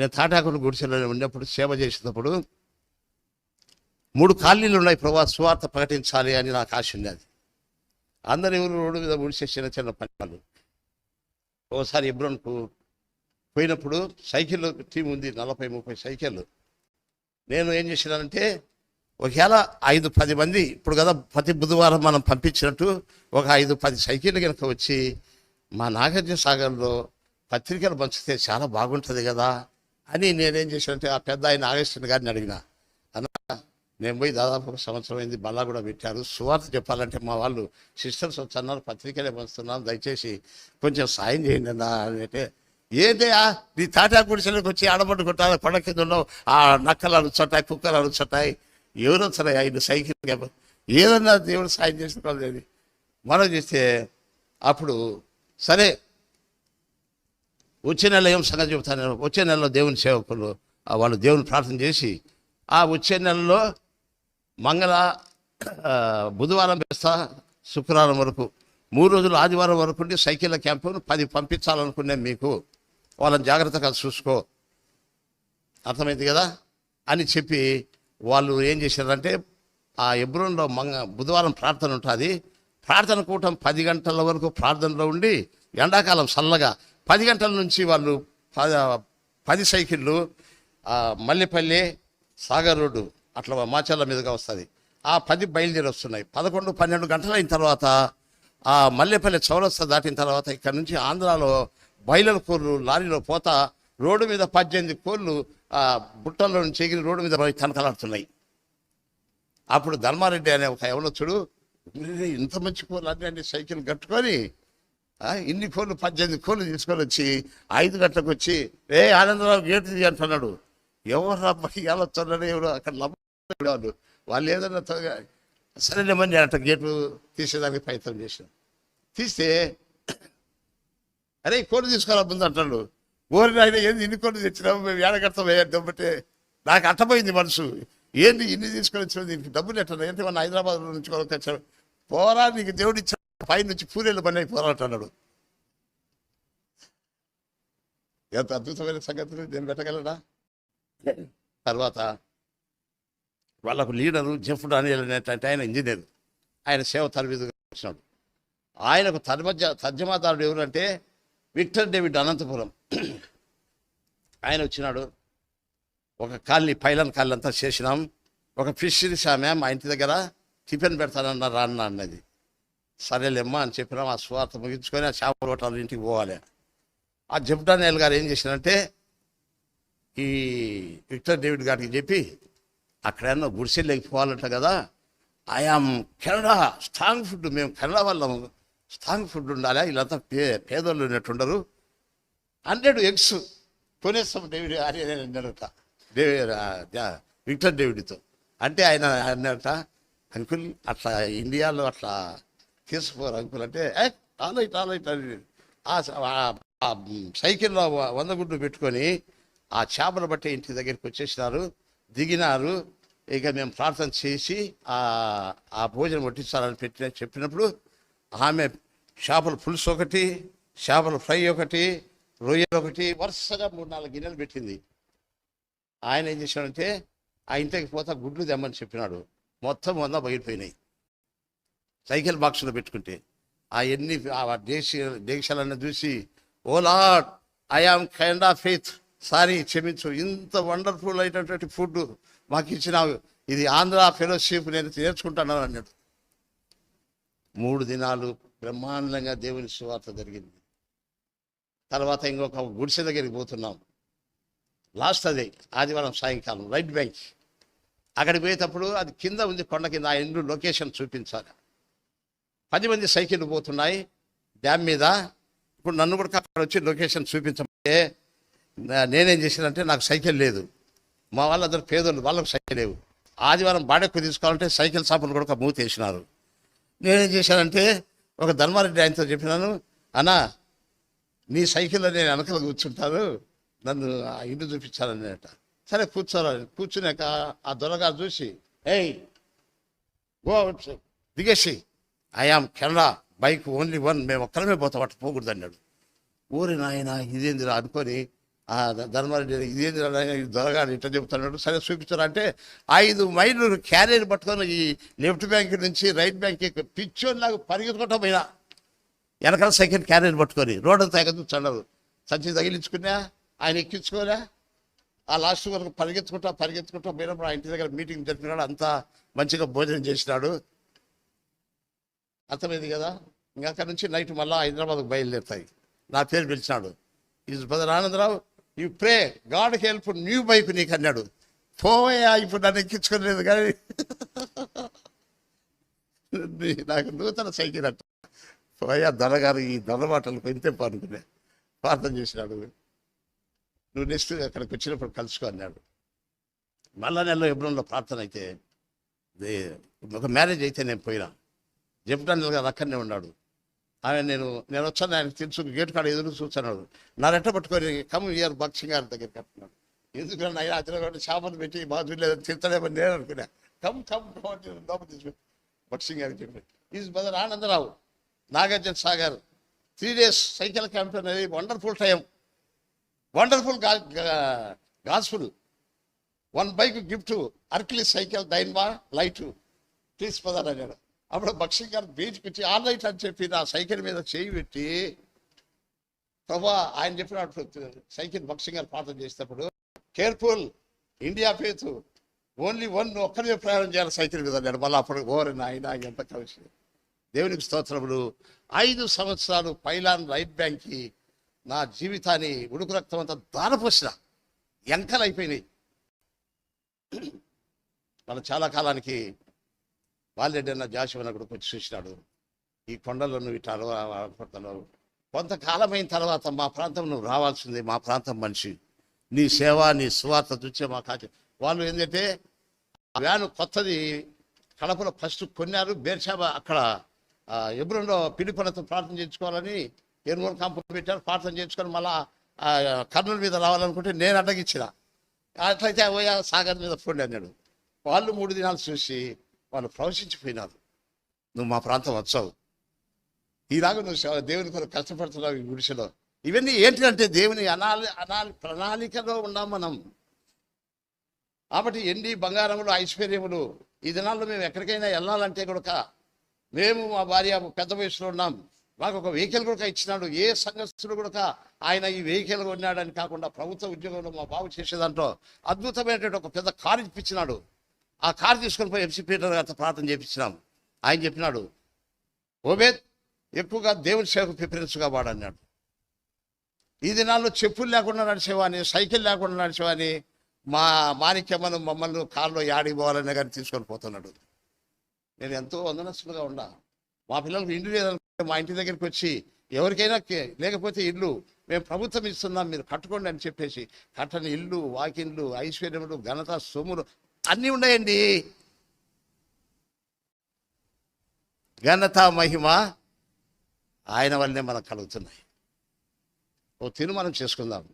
నేను తాటాకుల గుడిసెలో ఉన్నప్పుడు సేవ చేసేటప్పుడు మూడు కాలనీలు ఉన్నాయి ప్రభా సువార్త ప్రకటించాలి అని నాకు ఆశ ఉన్నది. అందరు ఎవరు రోడ్డు మీద ముడిసే చిన్న చిన్న పనులు. ఓసారి ఎబ్రోన్కు పోయినప్పుడు సైకిల్ టీం ఉంది నలభై ముప్పై సైకిళ్ళు. నేను ఏం చేసినానంటే ఒకవేళ ఐదు పది మంది ఇప్పుడు కదా ప్రతి బుధవారం మనం పంపించినట్టు ఒక ఐదు పది సైకిళ్ళు కనుక వచ్చి మా నాగార్జున సాగర్లో పత్రికలు పంచితే చాలా బాగుంటుంది కదా అని నేనేం చేశానంటే ఆ పెద్ద ఆయన నాగేశ్వర గారిని అడిగిన అన్న నేను పోయి దాదాపు ఒక సంవత్సరం అయింది బల్లా కూడా పెట్టారు. సువార్త చెప్పాలంటే మా వాళ్ళు సిస్టర్స్ వచ్చన్నారు పత్రికలే పంచుతున్నాం దయచేసి కొంచెం సాయం చేయండి అన్న అంటే ఏంటయ్యా నీ తాటా గుడిసెలకు వచ్చి ఆడబడి కొట్టాలి కొండ కింద ఉన్నావు. ఆ నక్కలు అరుచుంటాయి కుక్కలు అరుచుంటాయి ఎవరు వచ్చారా ఆయన సైకిల్ ఏదన్నా దేవుడు సాయం చేసుకోలేదు మనం చేస్తే అప్పుడు సరే వచ్చే నెల ఏం సంగతి చెబుతాను వచ్చే నెలలో దేవుని సేవకులు వాళ్ళు దేవుని ప్రార్థన చేసి ఆ వచ్చే నెలలో మంగళ బుధవారం వేస్తా శుక్రవారం వరకు మూడు రోజులు ఆదివారం వరకు ఉండి సైకిళ్ళ క్యాంపును పది పంపించాలనుకునే మీకు వాళ్ళని జాగ్రత్తగా చూసుకో. అర్థమైంది కదా? అని చెప్పి వాళ్ళు ఏం చేశారంటే ఆ ఎబ్రోన్లో మంగ బుధవారం ప్రార్థన ఉంటుంది. ప్రార్థన కూటం పది గంటల వరకు ప్రార్థనలో ఉండి ఎండాకాలం చల్లగా పది గంటల నుంచి వాళ్ళు ప- పది సైకిళ్ళు మల్లెపల్లి సాగర్ రోడ్డు అట్లా మాచర్ల మీదుగా వస్తుంది. ఆ పది బయలుదేరి వస్తున్నాయి పదకొండు పన్నెండు గంటలు అయిన తర్వాత ఆ మల్లెపల్లి చౌరస్తా దాటిన తర్వాత ఇక్కడ నుంచి ఆంధ్రాలో బయలుల కోళ్ళు లారీలో పోతా రోడ్డు మీద పద్దెనిమిది కోళ్ళు ఆ బుట్టల్లో నుంచి ఎగిరి రోడ్డు మీద పోయి తనకలాడుతున్నాయి. అప్పుడు ధర్మారెడ్డి అనే ఒక యవనొచ్చుడు ఇంత మంచి కోళ్ళు అన్ని అన్ని సైకిల్ కట్టుకొని ఇన్ని కోళ్ళు పద్దెనిమిది కోళ్ళు తీసుకొని వచ్చి ఐదు గంటలకు వచ్చి ఏ ఆనందరావు గేటు తీయి అంటున్నాడు. ఎవరు అబ్బాయి ఎలా వస్తున్నాడు? ఎవరు అక్కడ లబ్బాడు వాళ్ళు ఏదన్నా త్వరగా సరేలేమని నేను అట్ట గేటు తీసేదానికి ప్రయత్నం చేశాను తీస్తే అరే ఈ కోళ్ళు తీసుకురా ముందు అంటాడు ఓరి ఆయన ఏంది ఇన్ని కోళ్ళు తెచ్చినావు? మేము ఏడగడతాం దెబ్బటే నాకు అట్టపోయింది మనసు. ఏంది ఇన్ని తీసుకొని వచ్చినావు? దీనికి డబ్బులు ఎట్లా ఏంటి మన హైదరాబాద్ నుంచి కూడా పోరా నీకు దేవుడు పైన నుంచి పూరేళ్ళు పని పోరాట అన్నాడు. ఎంత అద్భుతమైన సంగతులు నేను పెట్టగలడా తర్వాత వాళ్ళకు లీడరు జెఫ్ డానియల్ అనేటువంటి ఆయన ఇంజనీర్. ఆయన సేవ తరబీదుగా వచ్చినాడు. ఆయనకు తర్మజ తర్జమాదారుడు ఎవరంటే విక్టర్ డేవిడ్ అనంతపురం. ఆయన వచ్చినాడు. ఒక కాలనీ పైలన్ కాలనీ అంతా చేసినాం. ఒక ఫిషరీస్ ఆమె మా ఇంటి దగ్గర టిఫిన్ పెడతానన్నారు అన్న అన్నది. సరేలేమ్మా అని చెప్పినాం ఆ స్వార్థ ముగించుకొని ఆ చేపల హోటల్ ఇంటికి పోవాలి. ఆ జెఫ్ గారు ఏం చేసినారంటే ఈ విక్టర్ డేవిడ్ గారికి చెప్పి అక్కడన్నా గుడిసెల్లోకి పోవాలంట కదా I am Canada strong food మేము కెనడా వాళ్ళము స్ట్రాంగ్ ఫుడ్ ఉండాలి వీళ్ళంతా పే పేదోళ్ళు ఉన్నట్టుండరు హండ్రెడ్ ఎగ్స్ కొనేస్తాం డేవిడ్ అని అన్నారట డేవి విక్టర్ డేవిడ్తో. అంటే ఆయన అన్నట అంకుల్ అట్లా ఇండియాలో అట్లా తీసుకోరు అంకుల్ అంటే ఏ ఆలైట్ ఆలైట్ అని ఆ సైకిల్లో వంద గుడ్లు పెట్టుకొని ఆ చేపలు బట్టి ఇంటి దగ్గరికి వచ్చేసినారు దిగినారు. ఇక మేము ప్రార్థన చేసి ఆ ఆ భోజనం వడ్డించాలని పెట్టిన చెప్పినప్పుడు ఆమె చేపల పులుసు ఒకటి చేపల ఫ్రై ఒకటి రొయ్యలు ఒకటి వరుసగా మూడు నాలుగు గిన్నెలు పెట్టింది. ఆయన ఏం చేశాడంటే ఆ ఇంటికి పోతా గుడ్లు తెమ్మని చెప్పినాడు. మొత్తం వంద బయలుపోయినాయి. సైకిల్ బాక్స్లో పెట్టుకుంటే ఆ ఎన్ని ఆ దేశ దేశాలన్నీ చూసి ఓ Lord I am kind of faith sorry క్షమించు. ఇంత వండర్ఫుల్ అయినటువంటి ఫుడ్ మాకు ఇచ్చిన ఇది ఆంధ్ర ఫెలోషిప్ నేను నేర్చుకుంటాను అన్నాడు. మూడు దినాలు బ్రహ్మాండంగా దేవుని సువార్త జరిగింది. తర్వాత ఇంకొక గుడిసె దగ్గరికి పోతున్నాం. లాస్ట్ అదే ఆదివారం సాయంకాలం రైట్ బ్యాంక్. అక్కడికి పోయేటప్పుడు అది కింద ఉంది కొండ కింద. ఆ ఇండ్లు లొకేషన్ చూపించాలి. పది మంది సైకిల్ పోతున్నాయి. డ్యామ్ మీద ఇప్పుడు నన్ను కూడా అక్కడ వచ్చి లొకేషన్ చూపించమంటే నేనేం చేశానంటే నాకు సైకిల్ లేదు. మా వాళ్ళందరూ పేదోళ్ళు వాళ్ళకు సైకిల్ లేవు. ఆదివారం బాడెక్కు తీసుకోవాలంటే సైకిల్ షాపులు కూడా మూత వేసినారు. నేనేం చేశానంటే ఒక ధర్మారెడ్డి ఆయనతో చెప్పినాను అన్నా నీ సైకిల్లో నేను వెనకలు కూర్చుంటాను నన్ను ఆ ఇల్లు చూపించాలన్నట సరే కూర్చోాలని కూర్చున్నాక ఆ దొరగారు చూసి ఏయ్ గో దిగేసి దిగేసి I am Canada bike only one మేము ఒక్కరమే పోతాం అట్లా పోకూడదు అన్నాడు. ఊరి నాయన ఇదేందిరా అనుకొని ఆ ధర్మారెడ్డి ఇదేందిరా నాయనా, దొరగాడు ఇట్లా చెప్తున్నాడు సరే చూపించారు అంటే ఐదు మైళ్ళు క్యారియర్ పట్టుకొని ఈ లెఫ్ట్ బ్యాంక్ నుంచి రైట్ బ్యాంక్ పిచ్చోని నాకు పరిగెత్తుకుంటా పోయినా. వెనకాల సెకండ్ క్యారియర్ పట్టుకొని రోడ్డు తెగదుచ్చాడు సంచి తగిలించుకున్నా ఆయన ఎక్కించుకోలే. ఆ లాస్ట్ వరకు పరిగెత్తుకుంటా పరిగెత్తుకుంటా పోయినప్పుడు ఆ ఇంటి దగ్గర మీటింగ్ జరిపినాడు అంతా మంచిగా భోజనం చేసినాడు. అర్థమైంది కదా? ఇంకా అక్కడ నుంచి నైట్ మళ్ళీ హైదరాబాద్కు బయలుదేరుతాయి. నా పేరు పిలిచినాడు. Is brother Anandarao you pray God help new bike నీకు అన్నాడు. పోయా ఇప్పుడు నన్ను ఎక్కించుకోలేదు కానీ నాకు నూతన సైకిల్ అంట. పోయా దొరగారు ఈ దొర మాటలు పెంతే పనుకునే ప్రార్థన చేసినాడు. నువ్వు నెక్స్ట్ అక్కడికి వచ్చినప్పుడు కలుసుకో అన్నాడు. మళ్ళా నెలలో ఎప్పుడన్నా ప్రార్థన అయితే దే- ఒక మ్యారేజ్ అయితే నేను పోయినా. జప్టాన్ గారు అక్కడనే ఉన్నాడు. ఆమె నేను నేను వచ్చాను ఆయనకు తెలుసు గేట్ కాడ ఎదురు చూస్తున్నాడు. నా రెట్ట పట్టుకొని కమ్ ఇయర్ బక్సింగ్ గారి దగ్గరికి కట్టున్నాడు ఎందుకంటే ఆయన అతను చేపలు పెట్టి బాగా చూడలేదు తింటలేమని నేను అనుకున్నా. కమ్ కమ్ లోపల తీసుకుని గారికి చెప్పి is brother Anandarao Nagarjuna Sagar three days cycle campaign అనేది wonderful time wonderful గాస్ఫుల్ one bike gift అర్కిలీ సైకిల్ దైన్మా లైట్ ప్లీజ్ బదర్ అన్నాడు. అప్పుడు బక్షింగ్ గారు బీచ్కి వచ్చి ఆల్ రైట్ అని చెప్పి నా సైకిల్ మీద చేయి పెట్టి ప్రభా ఆయన చెప్పినప్పుడు సైకిల్ బక్షింగ్ గారు ప్రార్థన చేసేటప్పుడు కేర్ఫుల్ ఇండియా పేతు ఓన్లీ వన్ ఒక్కరిని ప్రయాణం చేయాలి సైకిల్ మీద అన్నాడు. మళ్ళీ అప్పుడు ఓరి నాయన ఎంత కలిసి దేవునికి స్తోత్రములు. ఐదు సంవత్సరాలు పైలాన్ రైట్ బ్యాంక్కి నా జీవితాన్ని ఉడుకు రక్తం అంతా దారపోసిన ఎంకలు అయిపోయినాయి మన చాలా కాలానికి బాల్రెడ్డి అన్న జాషువన్ అక్కడికి వచ్చి చూసినాడు. ఈ కొండల్లో నువ్వు ఇట్లా అలవాడుతున్నావు కొంతకాలమైన తర్వాత మా ప్రాంతం నువ్వు రావాల్సింది మా ప్రాంతం మనిషి. నీ సేవ నీ సువార్త చూచే మా కాచి వాళ్ళు ఏంటంటే ఆ వ్యాను కొత్తది కడపలో ఫస్ట్ కొన్నారు. బేర్షాబా అక్కడ ఎబ్రంలో పిలిపనతో ప్రార్థన చేయించుకోవాలని ఎనుగోలు కాంపు పెట్టారు. ప్రార్థన చేయించుకొని మళ్ళా కర్నూలు మీద రావాలనుకుంటే నేను అడ్డగించిన అట్లయితే పోయా సాగర్ మీద ఫోన్ అన్నాడు. వాళ్ళు మూడు దినాలు చూసి వాళ్ళు ప్రవశించిపోయినారు. నువ్వు మా ప్రాంతం వచ్చావు. ఈలాగా నువ్వు దేవుని కొరకు కష్టపడుతున్నావు ఈ గుడిసెలో. ఇవన్నీ ఏంటంటే దేవుని అనాలి అనాలి ప్రణాళికలో ఉన్నాం మనం. కాబట్టి ఎండి బంగారములు ఐశ్వర్యములు ఈ దినాల్లో మేము ఎక్కడికైనా వెళ్ళాలంటే కూడా మేము మా భార్య పెద్ద వయసులో ఉన్నాం. మాకు ఒక వెహికల్ కూడా ఇచ్చినాడు. ఏ సంఘస్థుడు కూడా ఆయన ఈ వెహికల్ కొన్నాడని కాకుండా ప్రభుత్వ ఉద్యోగంలో మా బాబు చేసేదాంట్లో అద్భుతమైనటువంటి ఒక పెద్ద కారు ఇప్పించినాడు. ఆ కారు తీసుకొని పోయి ఎంసీ పీటర్ గారితో ప్రార్థన చేపించినాం. ఆయన చెప్పినాడు ఓబేద్ ఎక్కువగా దేవుని సేవకు ప్రిఫరెన్స్గా వాడన్నాడు ఈ దినాల్లో చెప్పులు లేకుండా నడిచేవాని సైకిల్ లేకుండా నడిచేవాని మా మాణిక్యమ్మను మమ్మల్ని కారులో యాడికి పోవాలనే కానీ తీసుకొని పోతున్నాడు. నేను ఎంతో వందనస్తులుగా ఉన్నా. మా పిల్లలకు ఇండ్లు లేదనుకుంటే మా ఇంటి దగ్గరికి వచ్చి ఎవరికైనా లేకపోతే ఇల్లు మేము ప్రభుత్వం ఇస్తున్నాం మీరు కట్టుకోండి అని చెప్పేసి కట్టని ఇల్లు వాకిన్లు ఐశ్వర్యములు ఘనత సొమ్ములు అన్నీ ఉన్నాయండి. ఘనత మహిమ ఆయన వల్లనే మనకు కలుగుతున్నాయి. ఓ తిరుమణం చేసుకుందాం.